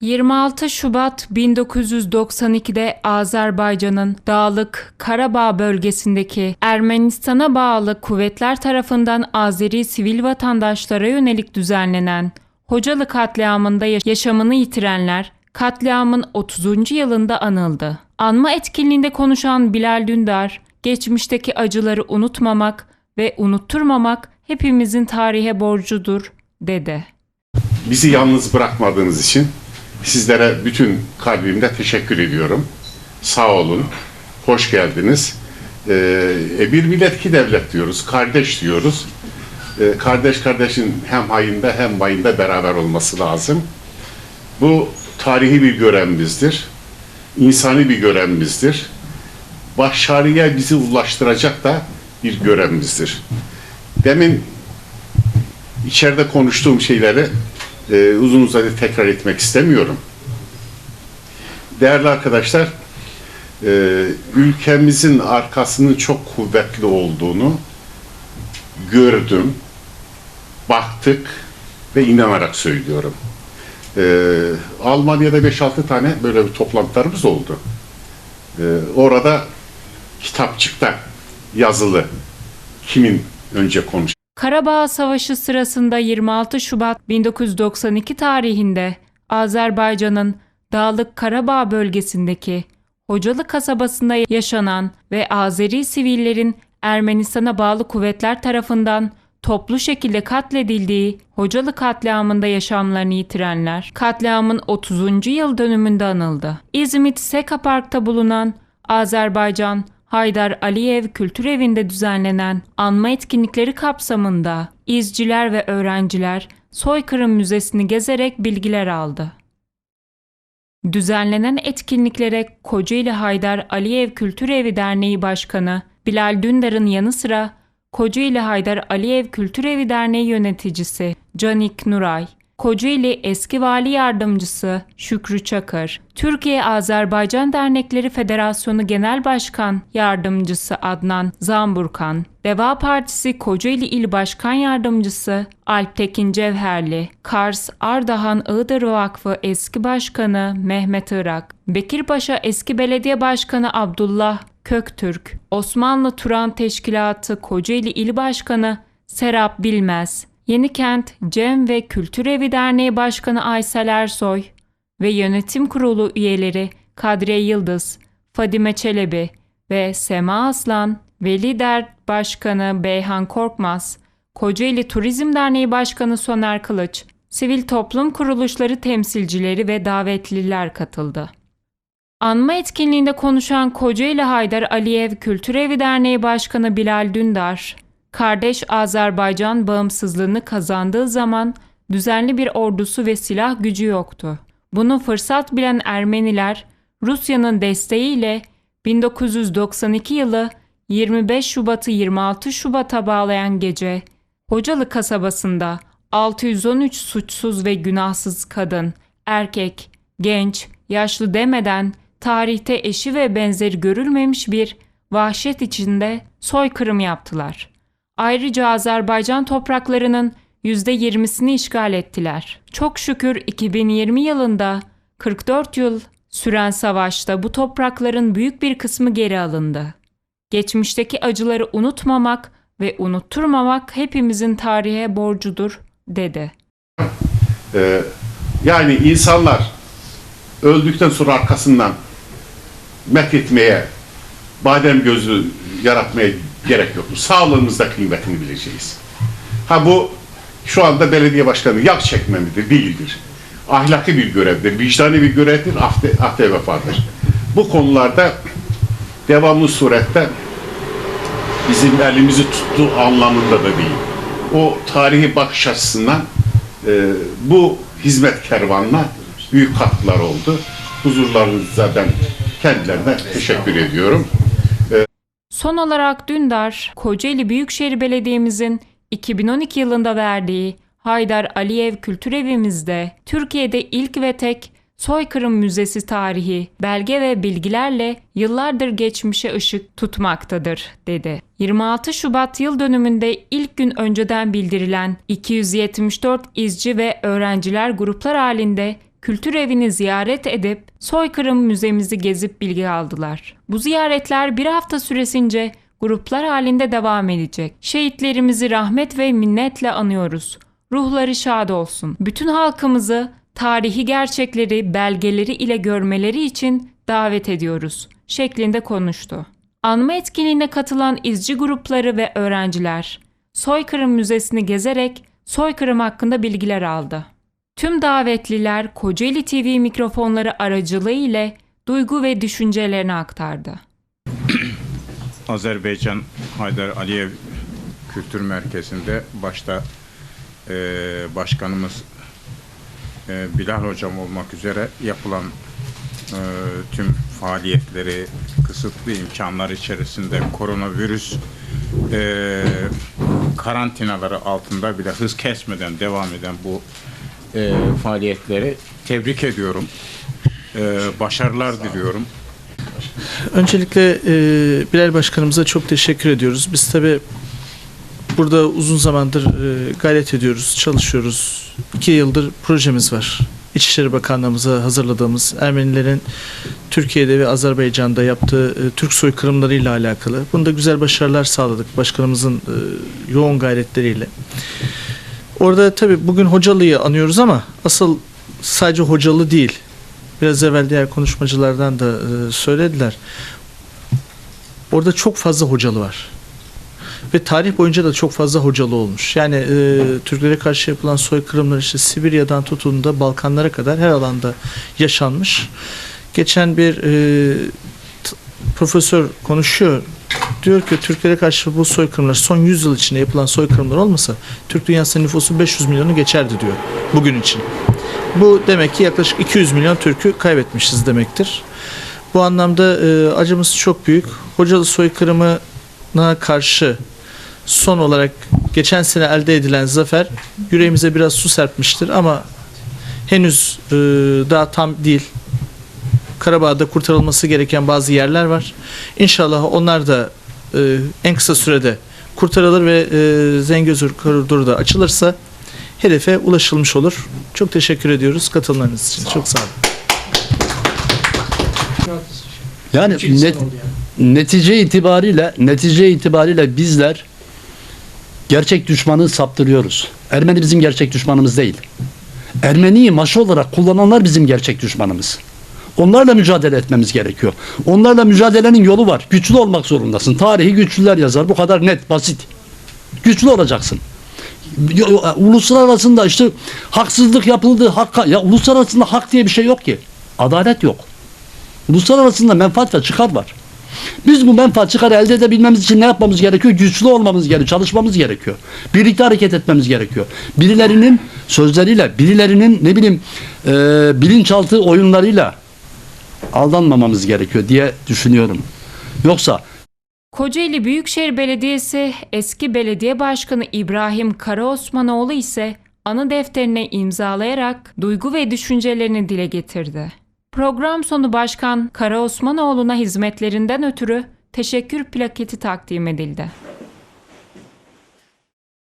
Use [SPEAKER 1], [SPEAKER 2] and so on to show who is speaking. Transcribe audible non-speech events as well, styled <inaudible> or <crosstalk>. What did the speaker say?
[SPEAKER 1] 26 Şubat 1992'de Azerbaycan'ın Dağlık Karabağ bölgesindeki Ermenistan'a bağlı kuvvetler tarafından Azeri sivil vatandaşlara yönelik düzenlenen Hocalı katliamında yaş- yaşamını yitirenler katliamın 30. yılında anıldı. Anma etkinliğinde konuşan Bilal Dündar, geçmişteki acıları unutmamak ve unutturmamak hepimizin tarihe borcudur dedi.
[SPEAKER 2] Bizi yalnız bırakmadığınız için sizlere bütün kalbimle teşekkür ediyorum. Sağ olun, hoş geldiniz. Ee, e, bir millet iki devlet diyoruz, kardeş diyoruz. Ee, kardeş kardeşin hem hayında hem mayında beraber olması lazım. Bu tarihi bir görevimizdir. insani bir görevimizdir. Başarıya bizi ulaştıracak da bir görevimizdir. Demin içeride konuştuğum şeyleri e, uzun uzadı tekrar etmek istemiyorum. Değerli arkadaşlar, e, ülkemizin arkasının çok kuvvetli olduğunu gördüm, baktık ve inanarak söylüyorum. E, Almanya'da 5-6 tane böyle bir toplantılarımız oldu. E, orada kitapçıkta yazılı kimin önce konuş
[SPEAKER 1] Karabağ Savaşı sırasında 26 Şubat 1992 tarihinde Azerbaycan'ın Dağlık Karabağ bölgesindeki Hocalı kasabasında yaşanan ve Azeri sivillerin Ermenistan'a bağlı kuvvetler tarafından toplu şekilde katledildiği Hocalı katliamında yaşamlarını yitirenler katliamın 30. yıl dönümünde anıldı. İzmit Seka Park'ta bulunan Azerbaycan Haydar Aliyev Kültür Evi'nde düzenlenen anma etkinlikleri kapsamında izciler ve öğrenciler Soykırım Müzesi'ni gezerek bilgiler aldı. Düzenlenen etkinliklere Kocaeli Haydar Aliyev Kültür Evi Derneği Başkanı Bilal Dündar'ın yanı sıra Kocaeli Haydar Aliyev Kültür Evi Derneği yöneticisi Canik Nuray, Kocaeli Eski Vali Yardımcısı Şükrü Çakır, Türkiye Azerbaycan Dernekleri Federasyonu Genel Başkan Yardımcısı Adnan Zamburkan, Deva Partisi Kocaeli İl Başkan Yardımcısı Alptekin Cevherli, Kars Ardahan Iğdır Vakfı Eski Başkanı Mehmet Irak, Bekirpaşa Eski Belediye Başkanı Abdullah Köktürk, Osmanlı Turan Teşkilatı Kocaeli İl Başkanı Serap Bilmez, Yenikent Cem ve Kültür Evi Derneği Başkanı Aysel Ersoy ve yönetim kurulu üyeleri Kadriye Yıldız, Fadime Çelebi ve Sema Aslan, Veli Dert Başkanı Beyhan Korkmaz, Kocaeli Turizm Derneği Başkanı Soner Kılıç, sivil toplum kuruluşları temsilcileri ve davetliler katıldı. Anma etkinliğinde konuşan Kocaeli Haydar Aliyev Kültür Evi Derneği Başkanı Bilal Dündar, kardeş Azerbaycan bağımsızlığını kazandığı zaman düzenli bir ordusu ve silah gücü yoktu. Bunu fırsat bilen Ermeniler Rusya'nın desteğiyle 1992 yılı 25 Şubat'ı 26 Şubat'a bağlayan gece Hocalı kasabasında 613 suçsuz ve günahsız kadın, erkek, genç, yaşlı demeden tarihte eşi ve benzeri görülmemiş bir vahşet içinde soykırım yaptılar. Ayrıca Azerbaycan topraklarının %20'sini işgal ettiler. Çok şükür 2020 yılında 44 yıl süren savaşta bu toprakların büyük bir kısmı geri alındı. Geçmişteki acıları unutmamak ve unutturmamak hepimizin tarihe borcudur, dedi.
[SPEAKER 2] Ee, yani insanlar öldükten sonra arkasından met etmeye, badem gözü yaratmaya gerek yoktur. Sağlığımızda kıymetini bileceğiz. Ha bu şu anda belediye başkanı yak çekmemidir, değildir. Ahlaki bir görevdir, vicdani bir görevdir, ahde, ahde vefadır. Bu konularda devamlı surette bizim elimizi tuttuğu anlamında da değil. O tarihi bakış açısından e, bu hizmet kervanına büyük katkılar oldu. Huzurlarınızda ben kendilerine teşekkür ediyorum.
[SPEAKER 1] Son olarak Dündar, Kocaeli Büyükşehir Belediye'mizin 2012 yılında verdiği Haydar Aliyev Kültür Evimizde Türkiye'de ilk ve tek soykırım müzesi tarihi, belge ve bilgilerle yıllardır geçmişe ışık tutmaktadır, dedi. 26 Şubat yıl dönümünde ilk gün önceden bildirilen 274 izci ve öğrenciler gruplar halinde kültür evini ziyaret edip soykırım müzemizi gezip bilgi aldılar. Bu ziyaretler bir hafta süresince gruplar halinde devam edecek. Şehitlerimizi rahmet ve minnetle anıyoruz. Ruhları şad olsun. Bütün halkımızı tarihi gerçekleri, belgeleri ile görmeleri için davet ediyoruz şeklinde konuştu. Anma etkinliğine katılan izci grupları ve öğrenciler Soykırım Müzesi'ni gezerek soykırım hakkında bilgiler aldı. Tüm davetliler Kocaeli TV mikrofonları aracılığı ile duygu ve düşüncelerini aktardı. <clears throat>
[SPEAKER 3] Azerbaycan Haydar Aliyev Kültür Merkezi'nde başta eee, başkanımız eee, Bilal Hocam olmak üzere yapılan eee, tüm faaliyetleri kısıtlı imkanlar içerisinde koronavirüs eee, karantinaları altında bile hız kesmeden devam eden bu eee, faaliyetleri tebrik ediyorum. Eee, başarılar diliyorum.
[SPEAKER 4] Öncelikle e, Bilal Başkanımıza çok teşekkür ediyoruz. Biz tabi burada uzun zamandır e, gayret ediyoruz, çalışıyoruz. İki yıldır projemiz var. İçişleri Bakanlığımıza hazırladığımız Ermenilerin Türkiye'de ve Azerbaycan'da yaptığı e, Türk soykırımlarıyla alakalı. Bunda güzel başarılar sağladık başkanımızın e, yoğun gayretleriyle. Orada tabi bugün Hocalı'yı anıyoruz ama asıl sadece Hocalı değil. Biraz evvel diğer konuşmacılardan da e, söylediler. Orada çok fazla hocalı var. Ve tarih boyunca da çok fazla hocalı olmuş. Yani e, Türklere karşı yapılan soykırımlar işte Sibirya'dan tutun da Balkanlara kadar her alanda yaşanmış. Geçen bir e, profesör konuşuyor. Diyor ki Türklere karşı bu soykırımlar son 100 yıl içinde yapılan soykırımlar olmasa Türk dünyasının nüfusu 500 milyonu geçerdi diyor bugün için. Bu demek ki yaklaşık 200 milyon Türk'ü kaybetmişiz demektir. Bu anlamda e, acımız çok büyük. Hocalı soykırımına karşı son olarak geçen sene elde edilen zafer yüreğimize biraz su serpmiştir ama henüz e, daha tam değil. Karabağ'da kurtarılması gereken bazı yerler var. İnşallah onlar da e, en kısa sürede kurtarılır ve e, Zengezur koridoru da açılırsa hedefe ulaşılmış olur. Çok teşekkür ediyoruz katılmanız için. Çok sağ olun.
[SPEAKER 5] Yani net, netice itibariyle netice itibariyle bizler gerçek düşmanı saptırıyoruz. Ermeni bizim gerçek düşmanımız değil. Ermeniyi maşı olarak kullananlar bizim gerçek düşmanımız. Onlarla mücadele etmemiz gerekiyor. Onlarla mücadelenin yolu var. Güçlü olmak zorundasın. Tarihi güçlüler yazar. Bu kadar net, basit. Güçlü olacaksın. Ya, Uluslararasında işte haksızlık yapıldı. Hakka, ya uluslararasında hak diye bir şey yok ki. Adalet yok. Uluslararasında menfaat ve çıkar var. Biz bu menfaat çıkarı elde edebilmemiz için ne yapmamız gerekiyor? Güçlü olmamız gerekiyor, çalışmamız gerekiyor. Birlikte hareket etmemiz gerekiyor. Birilerinin sözleriyle, birilerinin ne bileyim e, bilinçaltı oyunlarıyla aldanmamamız gerekiyor diye düşünüyorum. Yoksa
[SPEAKER 1] Kocaeli Büyükşehir Belediyesi eski belediye başkanı İbrahim Karaosmanoğlu ise anı defterine imzalayarak duygu ve düşüncelerini dile getirdi. Program sonu Başkan Karaosmanoğlu'na hizmetlerinden ötürü teşekkür plaketi takdim edildi.